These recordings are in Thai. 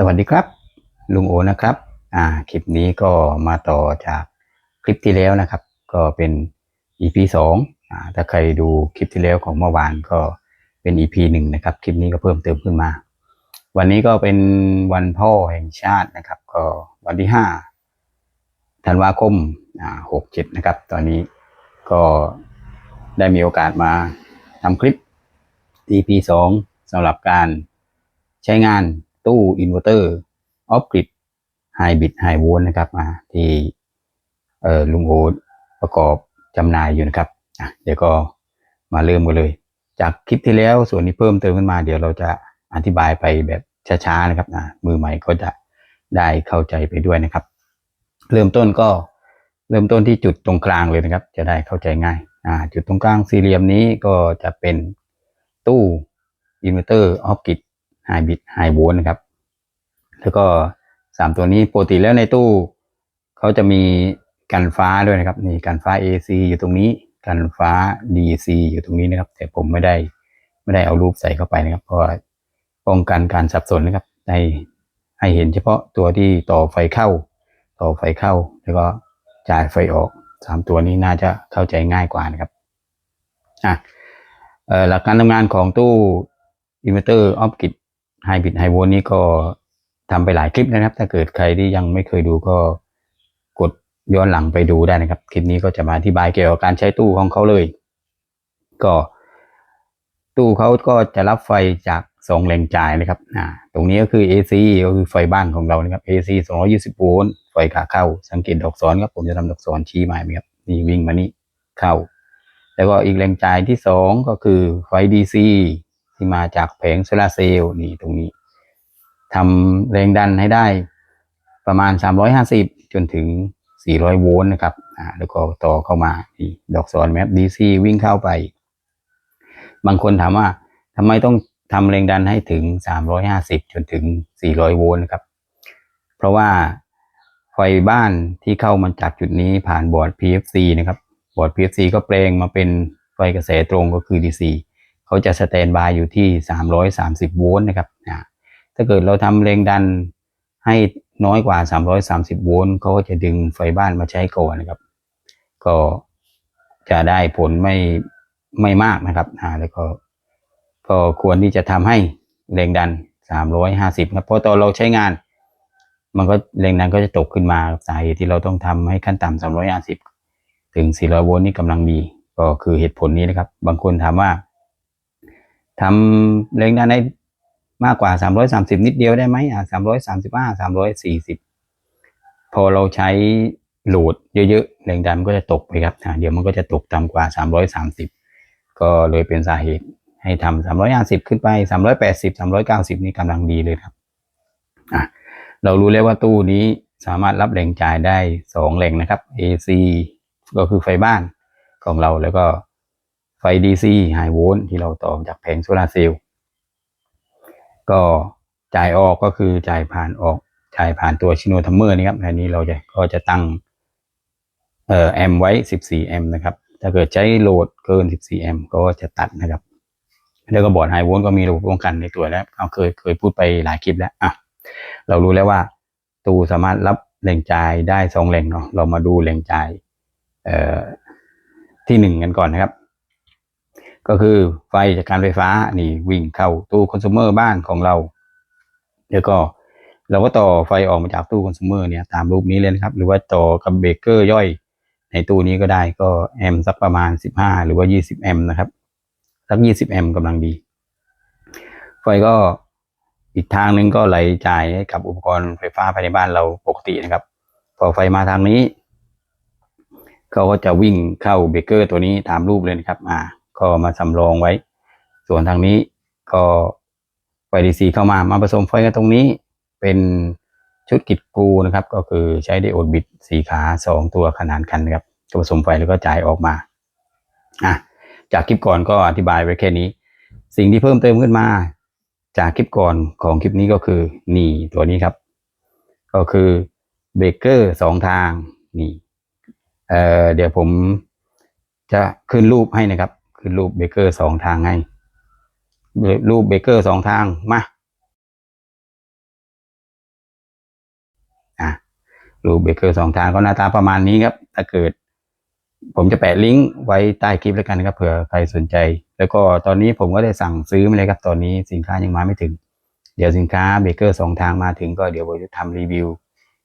สวัสดีครับ ลุงโอนะครับ อ่าคลิปนี้ก็มาต่อจากคลิปที่แล้วนะครับ ก็เป็น EP สองอ่าถ้าใครดูคลิปที่แล้วของเมื่อวานก็เป็น EP หนึ่งนะครับ คลิปนี้ก็เพิ่มเติมขึ้นมา วันนี้ก็เป็นวันพ่อแห่งชาตินะครับ ก็วันที่ห้าธันวาคมอ่าหกเจ็ดนะครับ ตอนนี้ก็ได้มีโอกาสมาทำคลิป EP สองสำหรับการใช้งาน ตู้อินเวอร์เตอร์ออฟกริดไฮบ i ดไฮโวลต์นะครับที่ลุงโอตประกอบจำหน่ายอยู่นะครับเดี๋ยวก็มาเริ่มกันเลย จากคลิปที่แล้วส่วนนี้เพิ่มเติมขึ้นมา เดี๋ยวเราจะอธิบายไปแบบช้าๆนะครับอะมือใหม่ก็จะได้เข้าใจไปด้วยนะครับ เริ่มต้นก็เริ่มต้นที่จุดตรงกลางเลยนะครับ จะได้เข้าใจง่ายจุดตรงกลางสี่เหลี่ยมนี้ก็จะเป็นตู้อินเวอร์เตอร์ออฟกิด ไฮบ i ดไฮโวลต์นะครับ แล้วก็สามตัวนี้ปกติแล้วในตู้เขาจะมีกันฟ้าด้วยนะครับนี่กันฟ้า AC อยู่ตรงนี้กันฟ้า DC อยู่ตรงนี้นะครับ แต่ผมไม่ได้ไม่ได้เอารูปใส่เข้าไปนะครับ เพราะว่าป้องกันการสับสนนะครับให้ให้เห็นเฉพาะตัวที่ต่อไฟเข้า ต่อไฟเข้า แล้วก็จ่ายไฟออกสามตัวนี้น่าจะเข้าใจง่ายกว่านะครับอะหลักการทำงานของตู้อินเวอร์เตอร์ออฟกิด ไฮบ i ดไฮโวลนี้ก็ทำไปหลายคลิปนะครับ ถ้าเกิดใครที่ยังไม่เคยดูก็กดย้อนหลังไปดูได้นะครับ คลิปนี้ก็จะมาอธิบายเกี่ยวกับการใช้ตู้ของเขาเลย ก็ ตู้เขาก็จะรับไฟจากสองแหล่งจ่ายนะครับอ่าตรงนี้ก็คือ AC ก็คือไฟบ้านของเรานะครับ AC 220โวลต์ไฟขาเข้า สังเกตดอกศรครับผมจะทำดอกศรชี้มาครับนี่วิ่งมานี่เข้า แล้วก็อีกแหล่งจ่ายที่สองก็คือไฟ DC ที่มาจากแผงโซลาเซลล์นี่ตรงนี้ทำแรงดันให้ได้ประมาณ 350 จนถึง 400 โวลต์นะครับอ่าแล้วก็ต่อเข้ามานี่ดอกศรแมป DC วิ่งเข้าไป บางคนถามว่าทำไมต้องทำแรงดันให้ถึง 350 จนถึง 400 โวลต์นะครับ เพราะว่าไฟบ้านที่เข้ามาจากจุดนี้ผ่านบอร์ด PFC นะครับ บอร์ด PFC ก็แปลงมาเป็นไฟกระแสตรงก็คือ DC เขาจะสแตนบายอยู่ที่ 330 โวลต์นะครับถ้าเกิดเราทำแรงดันให้น้อยกว่า 330 โวลต์เขาก็จะดึงไฟบ้านมาใช้ก่อนนะครับ ก็จะได้ผลไม่ไม่มากนะครับอ่าแล้วก็ก็ควรที่จะทำให้แรงดัน 350ครับเพราะตอนเราใช้งาน มันก็แรงดันก็จะตกขึ้นมาสาเหตุที่เราต้องทำให้ขั้นต่ำ350 ถึง 400 โวลต์นี่กำลังดี ก็คือเหตุผลนี้นะครับ บางคนถามว่า ทำแรงดันให้มากกว่า 330 นิดเดียวได้ไหมอ่า335 340 พอเราใช้โหลดเยอะๆแรงดันมันก็จะตกไปครับอ่าเดี๋ยวมันก็จะตกต่ำกว่า 330 ก็เลยเป็นสาเหตุให้ทำ350 ขึ้นไป 380 390 นี่กำลังดีเลยครับอะเรารู้แล้วว่าตู้นี้สามารถรับแรงจ่ายได้ 2แหล่งนะครับ AC ก็คือไฟบ้านของเราแล้วก็ ไฟ DC ไฮโวลต์ที่เราต่อจากแผงโซลาร์เซลล์ก็จ่ายออกก็คือจ่ายผ่านออกจ่ายผ่านตัวชิโนทัมเมอร์นี่ครับอันนี้เราจะก็จะตั้งเอ่อแอมไว้ 14 แอมนะครับ ถ้าเกิดใช้โหลดเกิน 14 แอมก็จะตัดนะครับ แล้วก็บอร์ดไฮโวลต์ก็มีระบบป้องกันในตัวแล้วเอาเคยเคยพูดไปหลายคลิปแล้วอะเรารู้แล้วว่าตู้สามารถรับแหล่งจ่ายได้สองแหล่งเนาะเรามาดูแหล่งจ่ายเอ่อที่หนึ่งกันก่อนนะครับ ก็คือไฟจากการไฟฟ้านี่วิ่งเข้าตู้คอน sumer บ้านของเรา แล้วก็เราก็ต่อไฟออกมาจากตู้คอน sumer เนี่ยตามรูปนี้เลยนะครับ หรือว่าต่อกับเบรกเกอร์ย่อย ในตู้นี้ก็ได้ก็แอมสักประมาณ 15 หรือว่า 20 แอมนะครับสัก 20 แอมกำลังดี ไฟก็อีกทางหนึ่งก็ไหลจ่ายให้กับอุปกรณ์ไฟฟ้าภายในบ้านเราปกตินะครับ พอไฟมาทางนี้เขาก็จะวิ่งเข้าเบรกเกอร์ตัวนี้ตามรูปเลยนะครับ อ่า ก็มาสำรองไว้ ส่วนทางนี้ก็ไฟดีซีเข้ามามาผสมไฟกันตรงนี้เป็นชุดกิดกูนะครับ ก็คือใช้ไดโอดบิดสีขาสองตัวขนานกันนะครับก็ผสมไฟแล้วก็จ่ายออกมาอะจากคลิปก่อนก็อธิบายไว้แค่นี้ สิ่งที่เพิ่มเติมขึ้นมา จากคลิปก่อนของคลิปนี้ก็คือนี่ตัวนี้ครับ ก็คือเบรกเกอร์สองทางนี่เอ่อเดี๋ยวผมจะขึ้นรูปให้นะครับ ขึ้นรูปเบเกอร์สองทางให้รูปเบเกอร์สองทางมาอ่ารูปเบเกอร์สองทางก็หน้าตาประมาณนี้ครับ ถ้าเกิด ผมจะแปะลิงก์ไว้ใต้คลิปแล้วกันครับเผื่อใครสนใจ แล้วก็ตอนนี้ผมก็ได้สั่งซื้อมาเลยครับ ตอนนี้สินค้ายังมาไม่ถึง เดี๋ยวสินค้าเบเกอร์สองทางมาถึงก็เดี๋ยวผมจะทำรีวิว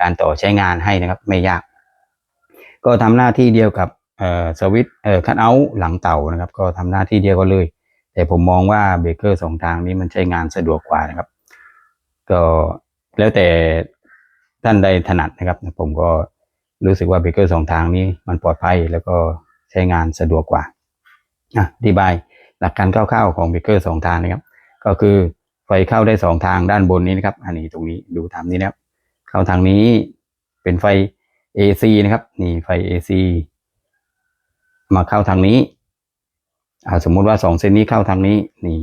การต่อใช้งานให้นะครับ ไม่ยาก ก็ทำหน้าที่เดียวกับ สวิตเอ่อคัทเอาท์หลังเต่านะครับ ก็ทำหน้าที่เดียวกันเลย แต่ผมมองว่าเบรกเกอร์สองทางนี้มันใช้งานสะดวกกว่านะครับ ก็แล้วแต่ท่านใดถนัดนะครับ ผมก็รู้สึกว่าเบรกเกอร์สองทางนี้มันปลอดภัยแล้วก็ใช้งานสะดวกกว่าอะอธิบายหลักการคร่าวๆของเบรกเกอร์สองทางนะครับ ก็คือไฟเข้าได้สองทางด้านบนนี้นะครับ อันนี้ตรงนี้ดูทำนี้นะครับ เข้าทางนี้เป็นไฟ AC นะครับ นี่ไฟ AC มาเข้าทางนี้อ่าสมมุติว่าสองเส้นนี้เข้าทางนี้นี่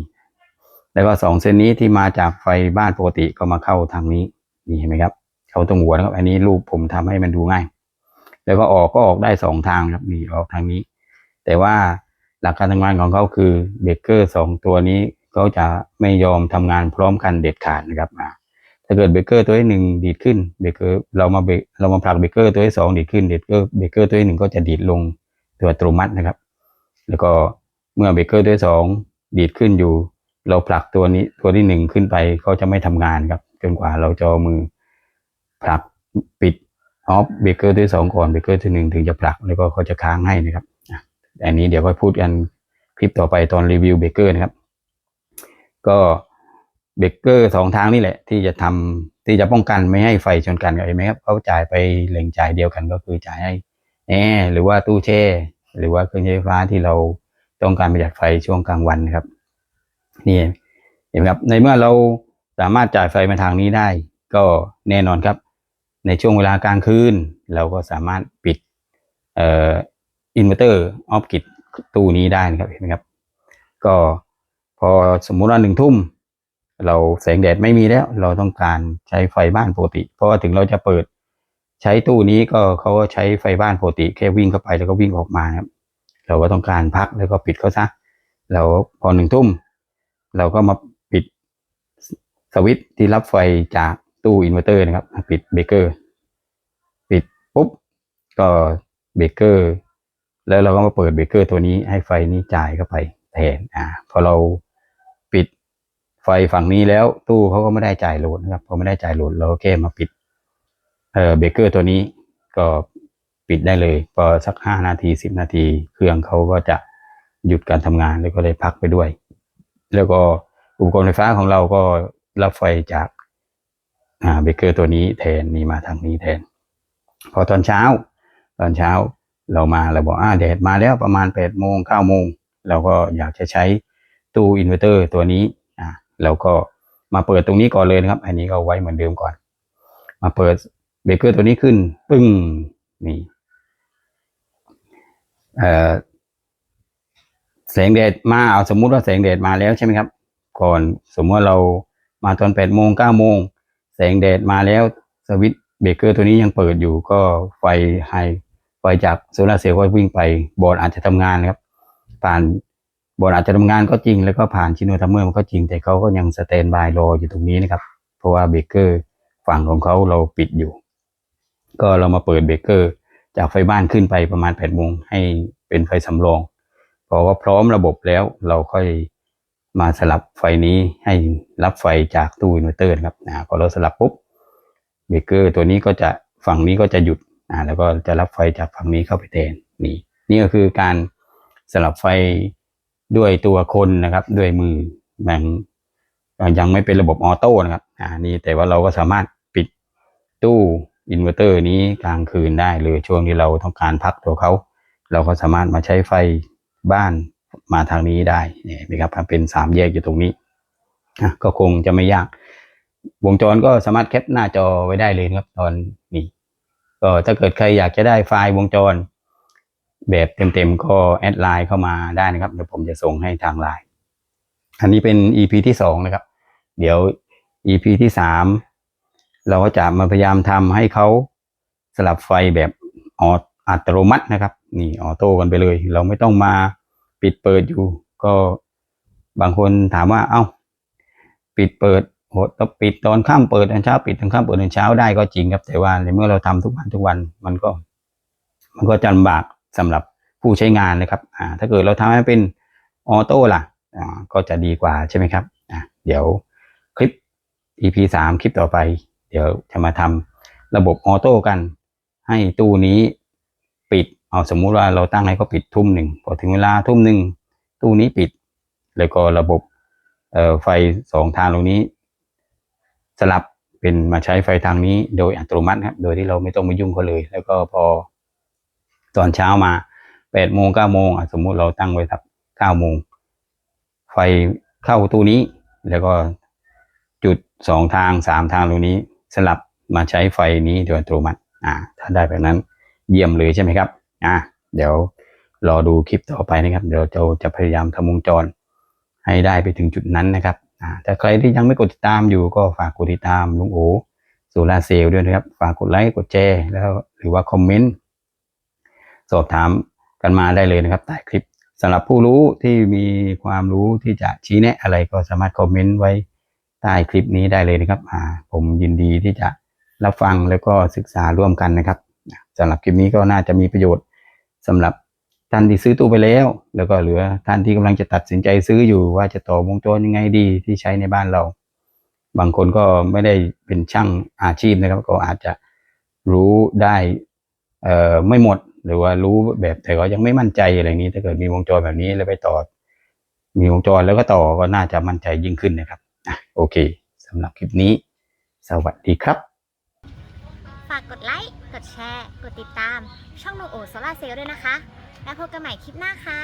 แล้วก็สองเส้นนี้ที่มาจากไฟบ้านปกติก็มาเข้าทางนี้นี่เห็นไหมครับ เข้าตรงหัวนะครับ อันนี้รูปผมทำให้มันดูง่าย แล้วก็ออกก็ออกได้สองทางครับนี่ออกทางนี้ แต่ว่าหลักการทำงานของเขาคือเบรกเกอร์สองตัวนี้เขาจะไม่ยอมทำงานพร้อมกันเด็ดขาดนะครับอ่าถ้าเกิดเบรกเกอร์ตัวที่หนึ่งดีดขึ้นเบรกเกอร์เรามาเบรกเรามาผลักเบรกเกอร์ตัวที่สองดีดขึ้นเบรกเกอร์เบรกเกอร์ตัวที่หนึ่งก็จะดีดลง ตัวอัตโนมัตินะครับ แล้วก็เมื่อเบรกเกอร์ตัวสองดีดขึ้นอยู่ เราผลักตัวนี้ตัวที่หนึ่งขึ้นไปเขาจะไม่ทำงานครับ จนกว่าเราจะเอมือผลักปิดออฟเบรกเกอร์ตัวสองก่อนเบรกเกอร์ที่หนึ่งถึงจะผลักแล้วก็เขาจะค้างให้นะครับอันนี้เดี๋ยวก็พูดกันคลิปต่อไปตอนรีวิวเบรกเกอร์นะครับ ก็เบรกเกอร์สองทางนี่แหละ ที่จะทำที่จะป้องกันไม่ให้ไฟชนกันเห็นไหมครับเขาจ่ายไปแหล่งจ่ายเดียวกันก็คือจ่ายให้แอร์หรือว่าตู้แช่ หรือว่าเครื่องใช้ไฟฟ้าที่เราต้องการประหยัดไฟช่วงกลางวันนะครับ นี่เห็นไหมครับ ในเมื่อเราสามารถจ่ายไฟมาทางนี้ได้ ก็แน่นอนครับ ในช่วงเวลากลางคืนเราก็สามารถปิดเอ่ออินเวอร์เตอร์ออฟกิดตู้นี้ได้นะครับเห็นไหมครับ ก็พอสมมุติว่าหนึ่งทุ่มเราแสงแดดไม่มีแล้ว เราต้องการใช้ไฟบ้านปกติ เพราะว่าถึงเราจะเปิด ใช้ตู้นี้ก็เขาก็ใช้ไฟบ้านปกติแค่วิ่งเข้าไปแล้วก็วิ่งออกมาครับ เราก็ต้องการพักแล้วก็ปิดเขาซะแล้วพอหนึ่งทุ่ม เราก็มาปิดสวิตช์ที่รับไฟจากตู้อินเวอร์เตอร์นะครับ ปิดเบรกเกอร์ ปิดปุ๊บ ก็เบรกเกอร์ แล้วเราก็มาเปิดเบรกเกอร์ตัวนี้ให้ไฟนี้จ่ายเข้าไปแทนอ่าพอเราปิดไฟฝั่งนี้แล้วตู้เขาก็ไม่ได้จ่ายโหลดนะครับพอไม่ได้จ่ายโหลดเราแค่มาปิด เอ่อเบเกอร์ตัวนี้ก็ปิดได้เลยพอสักห้านาทีสิบนาที เครื่องเขาก็จะหยุดการทำงานแล้วก็ได้พักไปด้วย แล้วก็อุปกรณ์ไฟฟ้าของเราก็รับไฟจากเบเกอร์ตัวนี้แทนนี่มาทางนี้แทน พอตอนเช้า ตอนเช้าเรามาเราบอกอ่าแดดมาแล้วประมาณแปดโมงเก้าโมงเราก็อยากจะใช้ตู้อินเวอร์เตอร์ตัวนี้อ่าเราก็มาเปิดตรงนี้ก่อนเลยนะครับ อันนี้ก็ไว้เหมือนเดิมก่อน มาเปิด เบรกเกอร์ตัวนี้ขึ้น ปึ้ง นี่เอ่อแสงแดดมาเอาสมมุติว่าแสงแดดมาแล้วใช่ไหมครับ ก่อนสมมติว่าเรามาตอนแปดโมงเก้าโมงแสงแดดมาแล้วสวิตเบรกเกอร์ตัวนี้ยังเปิดอยู่ก็ไฟไฮไฟจากโซลาร์เซลล์ก็วิ่งไปบอร์ดอาจจะทำงานนะครับ ผ่านบอร์ดอาจจะทำงานก็จริง แล้วก็ผ่านชิโนทัมเมอร์มันก็จริง แต่เขาก็ยังสแตนบายรออยู่ตรงนี้นะครับ เพราะว่าเบรกเกอร์ฝั่งของเขาเราปิดอยู่ ก็เรามาเปิดเบรกเกอร์ จากไฟบ้านขึ้นไปประมาณแปดโมงให้เป็นไฟสำรองพอว่าพร้อมระบบแล้วเราค่อยมาสลับไฟนี้ให้รับไฟจากตู้อินเวอร์เตอร์นะครับนะพอเราสลับปุ๊บเบรกเกอร์ตัวนี้ก็จะฝั่งนี้ก็จะหยุดอ่าแล้วก็จะรับไฟจากฝั่งนี้เข้าไปแทนนี่นี่ก็คือการสลับไฟด้วยตัวคนนะครับด้วยมือแบ่งยังไม่เป็นระบบออโต้นะครับอ่านี่แต่ว่าเราก็สามารถปิดตู้ อินเวอร์เตอร์นี้กลางคืนได้เลยช่วงที่เราต้องการพักตัวเขา เราก็สามารถมาใช้ไฟบ้านมาทางนี้ได้เนี่ยเห็นไหมครับเป็นสามแยกอยู่ตรงนี้อะก็คงจะไม่ยาก วงจรก็สามารถแคปหน้าจอไว้ได้เลยนะครับตอนนี้ก็ถ้าเกิดใครอยากจะได้ไฟล์วงจร แบบเต็มๆก็แอดไลน์เข้ามาได้นะครับเดี๋ยวผมจะส่งให้ทางไลน์อันนี้เป็น EP ที่สองนะครับ เดี๋ยว EP ที่สาม เราก็จะมาพยายามทำให้เขาสลับไฟแบบอออัตโนมัตินะครับ นี่ออโต้กันไปเลย เราไม่ต้องมาปิดเปิดอยู่ ก็บางคนถามว่าเอ้า ปิดเปิดโหปิดตอนค่ำเปิดตอนเช้า ปิดตอนค่ำเปิดตอนเช้าได้ก็จริงครับ แต่ว่าในเมื่อเราทำทุกวันทุกวันมันก็ มันก็จะลำบากสำหรับผู้ใช้งานนะครับ อ่า ถ้าเกิดเราทำให้เป็นออโต้ล่ะ อ่า ก็จะดีกว่าใช่ไหมครับ อ่าเดี๋ยวคลิป EP สามคลิปต่อไป เดี๋ยวจะมาทำระบบออโต้กัน ให้ตู้นี้ปิด เอาสมมุติว่าเราตั้งให้เขาปิดทุ่มหนึ่งพอถึงเวลาทุ่มหนึ่งตู้นี้ปิด แล้วก็ระบบไฟสองทางตรงนี้ สลับเป็นมาใช้ไฟทางนี้โดยอัตโนมัติครับ โดยที่เราไม่ต้องมายุ่งเขาเลย แล้วก็พอตอนเช้ามาแปดโมงเก้าโมงอะสมมุติเราตั้งไว้สักเก้าโมงไฟเข้าตู้นี้ แล้วก็จุดสองทางสามทางตรงนี้ สลับมาใช้ไฟนี้โดยอัตโนมัติอ่า ถ้าได้แบบนั้นเยี่ยมเลยใช่ไหมครับอ่าเดี๋ยวรอดูคลิปต่อไปนะครับ เดี๋ยวเราจะพยายามทำวงจร ให้ได้ไปถึงจุดนั้นนะครับอ่าถ้าใครที่ยังไม่กดติดตามอยู่ก็ฝากกดติดตามลุงโอโซลาเซลล์ด้วยนะครับ ฝากกดไลค์กดแชร์แล้วหรือว่าคอมเมนต์สอบถามกันมาได้เลยนะครับใต้คลิปสำหรับผู้รู้ที่มีความรู้ที่จะชี้แนะอะไรก็สามารถคอมเมนต์ไว้ ใต้คลิปนี้ได้เลยนะครับอ่าผมยินดีที่จะรับฟังแล้วก็ศึกษาร่วมกันนะครับสำหรับคลิปนี้ก็น่าจะมีประโยชน์สำหรับท่านที่ซื้อตู้ไปแล้ว แล้วก็เหลือท่านที่กำลังจะตัดสินใจซื้ออยู่ว่าจะต่อวงจรยังไงดีที่ใช้ในบ้านเรา บางคนก็ไม่ได้เป็นช่างอาชีพนะครับ ก็อาจจะรู้ได้เอ่อไม่หมดหรือว่ารู้แบบแต่ก็ยังไม่มั่นใจอะไรนี้ ถ้าเกิดมีวงจรแบบนี้แล้วไปต่อ มีวงจรแล้วก็ต่อก็น่าจะมั่นใจยิ่งขึ้นนะครับ อะโอเคสำหรับคลิปนี้ สวัสดีครับ ฝากกดไลค์ กดแชร์ กดติดตาม ช่องโนโอโซลาเซลล์ด้วยนะคะ แล้วพบกันใหม่คลิปหน้าค่ะ